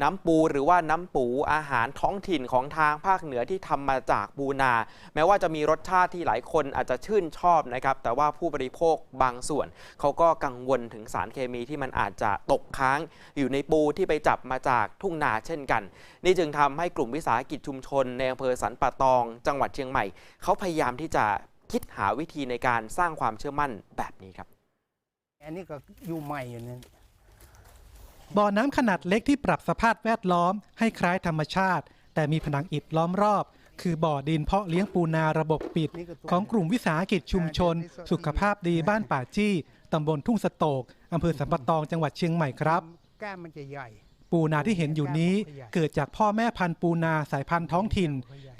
น้ำปูหรือว่าน้ำปูอาหารท้องถิ่นของทางภาคเหนือที่ทำมาจากปูนา แม้ว่าจะมีรสชาติที่หลายคนอาจจะชื่นชอบนะครับ แต่ว่าผู้บริโภคบางส่วน เขาก็กังวลถึงสารเคมีที่มันอาจจะตกค้าง อยู่ในปูที่ไปจับมาจากทุ่งนาเช่นกัน นี่จึงทำให้กลุ่มวิสาหกิจชุมชนในอำเภอสันป่าตอง จังหวัดเชียงใหม่ เขาพยายามที่จะคิดหาวิธีในการสร้างความเชื่อมั่นแบบนี้ครับ อันนี้ก็อยู่ใหม่อยู่นั่น บ่อน้ำขนาดเล็กที่ปรับสภาพแวดล้อมให้คล้ายธรรมชาติ แต่มีผนังอิฐล้อมรอบ คือบ่อดินเพาะเลี้ยงปูนาระบบปิดนี่ของกลุ่มวิสาหกิจชุมชน สุขภาพดีบ้านป่าจี้ตำบลทุ่งสโตกอำเภอสัมปะตองจังหวัดเชียงใหม่ครับก้ามมันจะใหญ่ปูนาที่เห็นอยู่นี้เกิดจากพ่อแม่พันธุ์ปูนาสายพันธุ์ท้องถิ่น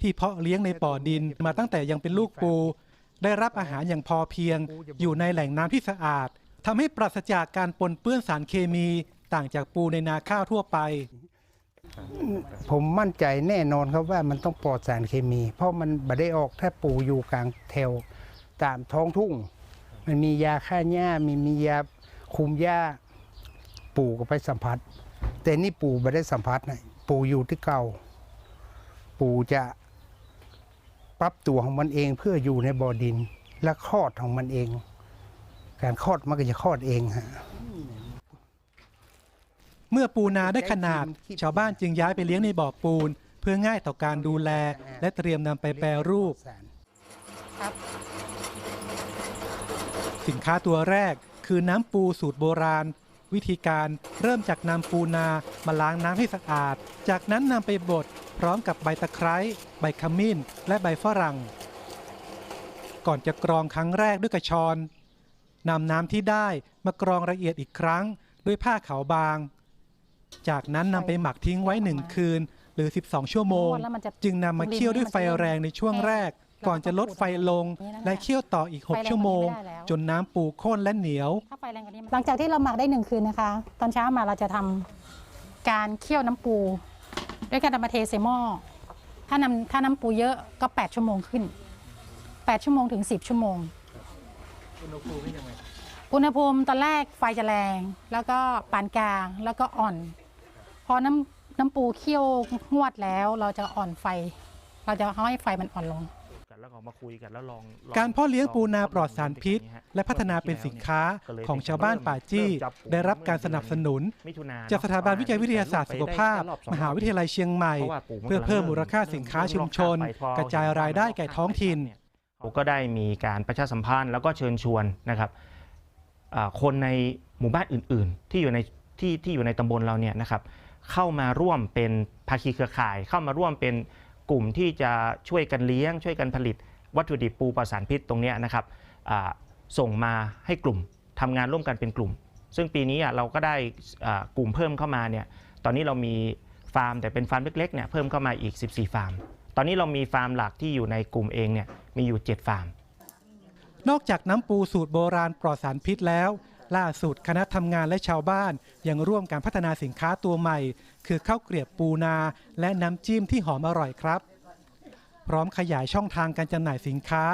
ที่เพาะเลี้ยงในบ่อดินมาตั้งแต่ยังเป็นลูกปู ได้รับอาหารอย่างพอเพียง อยู่ในแหล่งน้ำที่สะอาดทำให้ปราศจากการปนเปื้อนสารเคมี ต่างจากปูในนาข้าวทั่วไป ผมมั่นใจแน่นอนครับว่ามันต้องปลอดสารเคมี เพราะมันบ่ได้ออกถ้าปูอยู่กลางแถวตามท้องทุ่ง มันมียาฆ่าหญ้ามีมียาคุมหญ้าปูก็ไปสัมผัส แต่นี่ปูไม่ได้สัมผัสนะปูอยู่ที่เก่า ปูจะปรับตัวของมันเองเพื่ออยู่ในบ่อดินและคลอดของมันเอง การคลอดมันก็จะคลอดเองฮะ เมื่อปูนาได้ขนาด ชาวบ้านจึงย้ายไปเลี้ยงในบ่อปูน เพื่อง่ายต่อการดูแล และเตรียมนำไปแปรรูป สินค้าตัวแรกคือน้ำปูสูตรโบราณ วิธีการเริ่มจากนำปูนามาล้างน้ำให้สะอาด จากนั้นนำไปบดพร้อมกับใบตะไคร้ ใบขมิ้น และใบฝรั่ง ก่อนจะกรองครั้งแรกด้วยกระชอนนำน้ำที่ได้มากรองละเอียดอีกครั้ง ด้วยผ้าขาวบาง จากนั้นนำไปหมักทิ้งไว้หนึ่งคืน หรือ 12 ชั่วโมงแล้วมันจะจึงนำมาเคี่ยวด้วยไฟแรงในช่วงแรก ก่อนจะลดไฟลง และเคี่ยวต่ออีก 6 ชั่วโมง จนน้ำปูข้นและเหนียวถ้าไฟแรงกว่านี้มันหลังจากที่เราหมักได้หนึ่งคืนนะคะ ตอนเช้ามาเราจะทำการเคี่ยวน้ำปู ด้วยการนำมาเทใส่หม้อถ้านำถ้าน้ำปูเยอะก็ 8 ชั่วโมงขึ้น 8 ชั่วโมงถึง 10 ชั่วโมงอุณหภูมิตอนแรกไฟจะแรง แล้วก็ปานกลาง แล้วก็อ่อน พอน้ำน้ำปูเคี่ยวงวดแล้วเราจะอ่อนไฟ เราจะให้ไฟมันอ่อนลง กันแล้วก็มาคุยกันแล้วลองลองการเพาะเลี้ยงปูนาปลอดสารพิษลองและพัฒนาเป็นสินค้าของชาวบ้านป่าจี้ ได้รับการสนับสนุน มิถุนจากสถาบันวิจัยวิทยาศาสตร์สุขภาพ มหาวิทยาลัยเชียงใหม่ เพื่อเพิ่มมูลค่าสินค้าชุมชน กระจายรายได้แก่ท้องถิ่นเราก็ได้มีการประชาสัมพันธ์แล้วก็เชิญชวนนะครับอ่าคนในหมู่บ้านอื่น ๆ ที่อยู่ในที่ที่อยู่ในตำบลเราเนี่ยนะครับ เข้ามาร่วมเป็นภาคีเครือข่าย เข้ามาร่วมเป็นกลุ่มที่จะช่วยกันเลี้ยง ช่วยกันผลิต วัตถุดิบปูปลอดสารพิษตรงนี้นะครับส่งมาให้กลุ่มทำงานร่วมกันเป็นกลุ่ม ซึ่งปีนี้เราก็ได้กลุ่มเพิ่มเข้ามาเนี่ยตอนนี้เรามีฟาร์มแต่เป็นฟาร์มเล็กๆเนี่ยเพิ่มเข้ามาอีก 14 ฟาร์ม ตอนนี้เรามีฟาร์มหลักที่อยู่ในกลุ่มเองเนี่ยมีอยู่ 7 ฟาร์ม นอกจากน้ำปูสูตรโบราณปลอดสารพิษแล้ว ล่าสุดคณะทำงานและชาวบ้านยังร่วมการพัฒนาสินค้าตัวใหม่ คือข้าวเกลียบปูนา และน้ำจิ้มที่หอมอร่อยครับ พร้อมขยายช่องทางการจำหน่ายสินค้า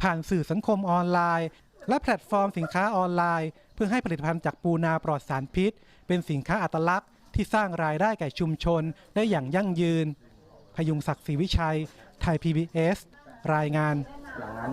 ผ่านสื่อสังคมออนไลน์ และแพลตฟอร์มสินค้าออนไลน์ เพื่อให้ผลิตภัณฑ์จากปูนาปลอดสารพิษ เป็นสินค้าอัตลักษณ์ ที่สร้างรายได้แก่ชุมชนได้อย่างยั่งยืน พยุงศักดิ์ศรีวิชัย ไทย PBS รายงาน